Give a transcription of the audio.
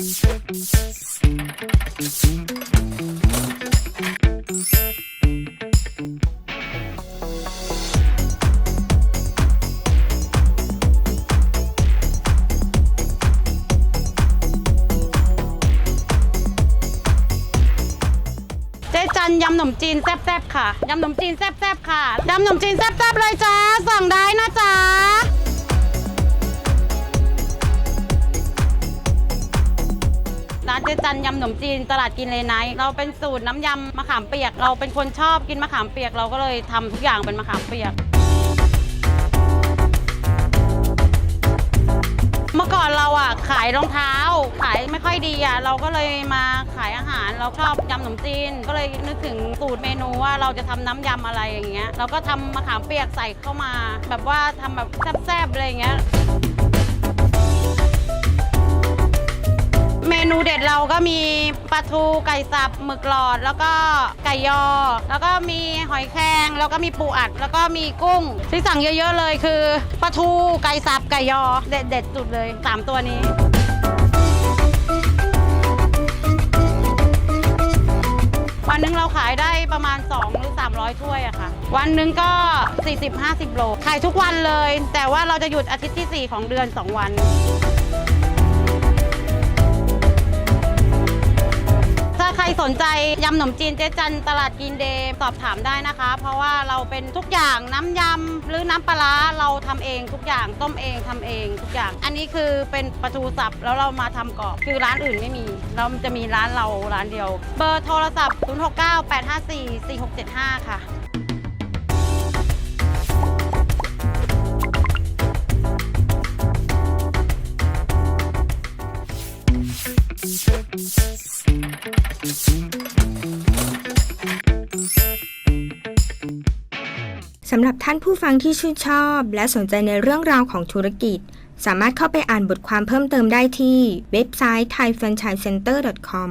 เจ๊จันยำขนมจีนแซ่บๆค่ะ ยำขนมจีนแซ่บๆค่ะ ยำขนมจีนแซ่บๆเลยจ้า สั่งได้นะจ๊ะ ร้านเจจันยำขนมจีนตลาดกินเลไนท์เราเป็นสูตรน้ำยำมะขามเปียก เราเป็นคนชอบกินมะขามเปียกเราก็เลยทำทุกอย่างเป็นมะขามเปียก เมื่อก่อนเราอะขายรองเท้า ขายไม่ค่อยดีอะเราก็เลยมาขายอาหาร เราชอบยำขนมจีน ก็เลยนึกถึงสูตรเมนูว่าเราจะทำน้ำยำอะไรอย่างเงี้ย เราก็ทำมะขามเปียกใส่เข้ามา แบบว่าทำแบบแซ่บๆอะไรอย่างเงี้ย ด็ดเราก็มีปลาทูไก่สับหมึกหลอด แล้วก็ไก่ยอ แล้วก็มีหอยแครงแล้วก็มีปูอัด แล้วก็มีกุ้งที่สั่งเยอะๆเลยคือปลาทูไก่สับไก่ยอเด็ดๆสุดเลยสามตัวนี้วันหนึ่งเราขายได้ประมาณ 2 หรือ 300 ถ้วยอะค่ะ วันหนึ่งก็ 40-50 โล ขายทุกวันเลย แต่ว่าเราจะหยุดอาทิตย์ที่ 4 ของเดือน 2 วัน สนใจยำขนมจีนเจ๊จันตลาดกินเดย์สอบถามได้นะคะ เพราะว่าเราเป็นทุกอย่างน้ำยำหรือน้ำปลาร้าเราทำเองทุกอย่างต้มเองทำเองทุกอย่าง อันนี้คือเป็นปลาทูสับแล้วเรามาทำกรอบคือร้านอื่นไม่มี เราจะมีร้านเราร้านเดียว เบอร์โทรศัพท์ 0698544675 ค่ะ สำหรับท่านผู้ฟังที่ชื่นชอบ และสนใจในเรื่องราวของธุรกิจ สามารถเข้าไปอ่านบทความเพิ่มเติมได้ที่เว็บไซต์ thaifranchisecenter.com